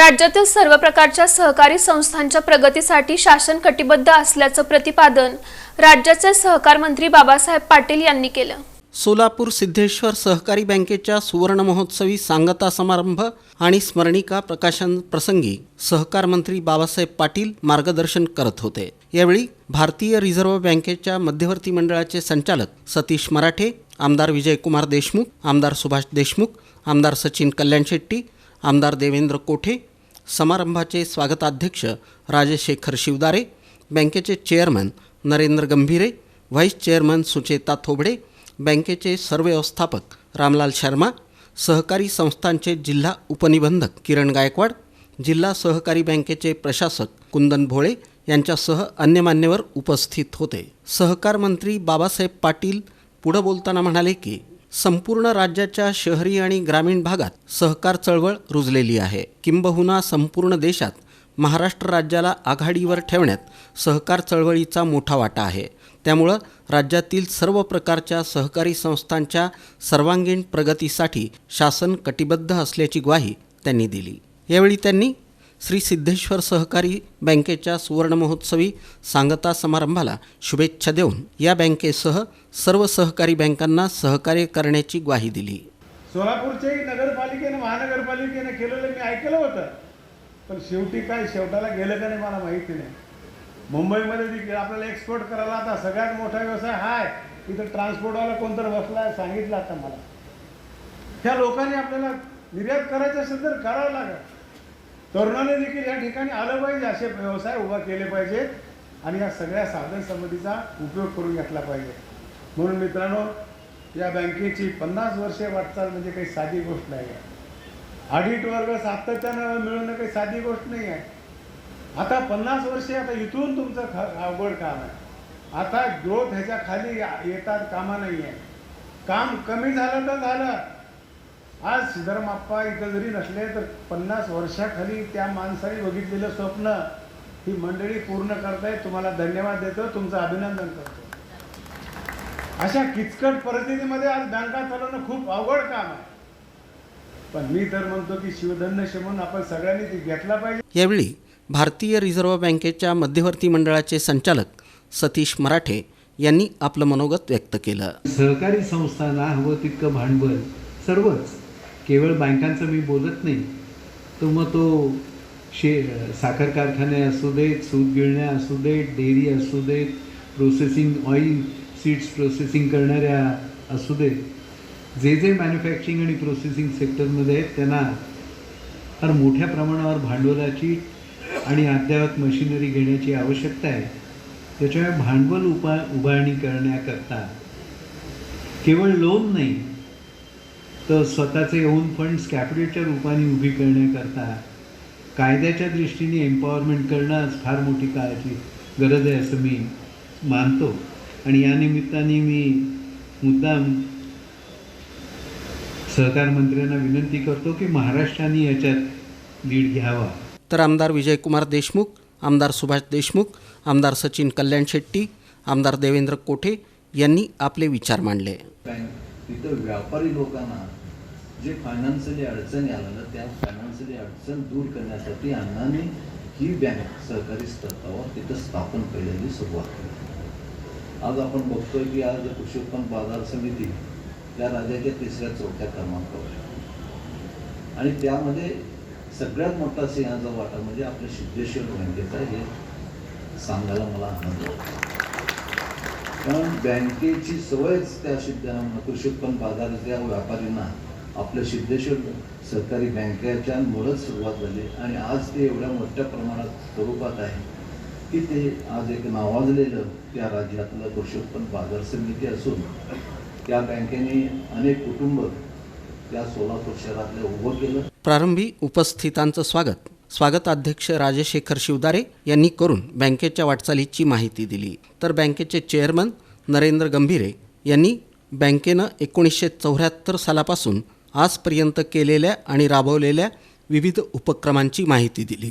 राज्यातील सर्व प्रकारच्या सहकारी संस्थांच्या प्रगतीसाठी शासन कटिबद्ध असल्याचं प्रतिपादन राज्याचे सहकार मंत्री बाबासाहेब पाटील यांनी केलं. सोलापूर सिद्धेश्वर सहकारी बँकेच्या सुवर्ण महोत्सवी सांगता समारंभ आणि स्मरणिका प्रकाशन प्रसंगी सहकार मंत्री बाबासाहेब पाटील मार्गदर्शन करत होते. यावेळी भारतीय रिझर्व्ह बँकेच्या मध्यवर्ती मंडळाचे संचालक सतीश मराठे आमदार विजयकुमार देशमुख आमदार सुभाष देशमुख आमदार सचिन कल्याण शेट्टी आमदार देवेंद्र कोठे समारंभाचे स्वागताध्यक्ष राजशेखर शिवदारे बँकेचे chairman Narendra Gambhire vice chairman Sucheta Thobde बँकेचे सरव्यवस्थापक रामलाल शर्मा सहकारी संस्थांचे जिल्हा उपनिबंधक किरण गायकवाड जिल्हा सहकारी बँकेचे प्रशासक कुंदन भोळे यांच्यासह अन्य मान्यवर उपस्थित होते. सहकार मंत्री बाबासाहेब पाटील पुढं बोलताना म्हणाले की संपूर्ण राज्याच्या शहरी आणि ग्रामीण भागात सहकार चळवळ रुजलेली आहे. किंबहुना संपूर्ण देशात महाराष्ट्र राज्याला आघाडीवर ठेवण्यात सहकार चळवळीचा मोठा वाटा आहे. त्यामुळं राज्यातील सर्व प्रकारच्या सहकारी संस्थांच्या सर्वांगीण प्रगतीसाठी शासन कटिबद्ध असल्याची ग्वाही त्यांनी दिली. यावेळी त्यांनी श्री सिद्धेश्वर सहकारी बँकेच्या सुवर्णमहोत्सवी सांगता समारंभाला शुभेच्छा देऊन या बँकेसह सर्व सहकारी बँकांना सहकार्य करण्याची ग्वाही दिली. सोलापूरचे नगरपालिकेनं महानगरपालिकेनं केलेलं मी ऐकलं होतं. पण शेवटी काय शेवटाला गेलं का नाही मला माहिती नाही. मुंबईमध्ये देखील आपल्याला एक्सपोर्ट करायला आता सगळ्यात मोठा व्यवसाय हा आहे. इथं ट्रान्सपोर्टवाला कोणतर बसला आहे सांगितलं आता मला. त्या लोकांनी आपल्याला निर्यात करायचं असेल तर करावं लागेल. तरुणाने देखील या ठिकाणी आलं पाहिजे असे व्यवसाय उभा केले पाहिजेत आणि या सगळ्या साधन संबंधीचा उपयोग करून घेतला पाहिजे. म्हणून मित्रांनो या बँकेची पन्नास वर्षे वाटचाल म्हणजे काही साधी गोष्ट नाही आहे ऑडिट वर्ग सातत्यानं मिळवणं काही साधी गोष्ट नाही आहे आता पन्नास वर्षे आता इथून तुमचं ख अवघड काम आहे. आता ग्रोथ ह्याच्या खाली या- येतात कामा नाही आहे काम कमी झालं तर झालं. आज सिद्धरामप्पा इथं जरी नसले तर पन्नास वर्षाखाली त्या माणसाने बघितलेलं स्वप्न ही मंडळी पूर्ण करताय. तुम्हाला धन्यवाद देतो. तुमचं अभिनंदन करतो. अशा किचकट परिस्थितीमध्ये आज बँका चालवणं खूप अवघड काम आहे. पण मी तर म्हणतो की शिवधन्य म्हणून आपण सगळ्यांनी ती घेतला पाहिजे. यावेळी भारतीय रिझर्व्ह बँकेच्या मध्यवर्ती मंडळाचे संचालक सतीश मराठे यांनी आपलं मनोगत व्यक्त केलं. सहकारी संस्थांना हवं तितकं भांडवल सर्वच. केवळ बँकांचं मी बोलत नाही. तर मग तो शे साखर कारखाने असू देत सूत गिळण्या असू देत डेअरी असू देत प्रोसेसिंग ऑइल सीड्स प्रोसेसिंग करणाऱ्या असू देत. जे जे मॅन्युफॅक्चरिंग आणि प्रोसेसिंग सेक्टरमध्ये आहेत त्यांना फार मोठ्या प्रमाणावर भांडवलाची आणि अद्ययावत मशिनरी घेण्याची आवश्यकता आहे. त्याच्यामुळे भांडवल उपा उभारणी करण्याकरता केवळ लोन नाही तर स्वतःचे ओन फंड्स कॅपिटलच्या रूपाने उभी करण्याकरता कायद्याच्या दृष्टीने एम्पॉवरमेंट करणं आज फार मोठी काळाची गरज आहे असं मी मानतो. आणि या निमित्ताने मी मुद्दाम सहकार मंत्र्यांना विनंती करतो की महाराष्ट्राने याच्यात लीड घ्यावा. तर आमदार विजयकुमार देशमुख आमदार सुभाष देशमुख आमदार सचिन कल्याण शेट्टी आमदार देवेंद्र कोठे यांनी आपले विचार मांडले. व्यापारी लोकांना जे फायनान्शियली अडचणी आल्या ना त्या फायनान्शियली अडचण दूर करण्यासाठी अण्णांनी ही बँक सहकारी स्तरावर तिथं स्थापन केलेली सुरुवात केली. आज आपण बघतोय की आज कृषी उत्पन्न बाजार समिती त्या राज्याच्या तिसऱ्या चौथ्या क्रमांकावर आणि त्यामध्ये सगळ्यात मोठा सिंहाचा वाटा म्हणजे आपल्या सिद्धेश्वर बँकेचा हे सांगायला मला आनंद होतो. कारण बँकेची सवयच त्या शिद्ध कृषी उत्पन्न बाजारातल्या व्यापाऱ्यांना आपलं सिद्धेश्वर सहकारी बँकेच्या मुळच सुरुवात झाली आणि आज ते एवढ्या मोठ्या प्रमाणात स्वरूपात आहे की ते आज एक नावाजलेलं त्या राज्यातलं कृषी उत्पन्न बाजार समिती असून त्या बँकेने अनेक कुटुंब त्या सोलापूर शहरातले उभं केलं. प्रारंभी उपस्थितांचं स्वागत. स्वागताध्यक्ष राजशेखर शिवदारे यांनी करून बँकेच्या वाटचालीची माहिती दिली. तर बँकेचे चेअरमन नरेंद्र गंभीरे यांनी बँकेनं एकोणीसशे चौऱ्याहत्तर सालापासून आजपर्यंत केलेल्या आणि राबवलेल्या विविध उपक्रमांची माहिती दिली.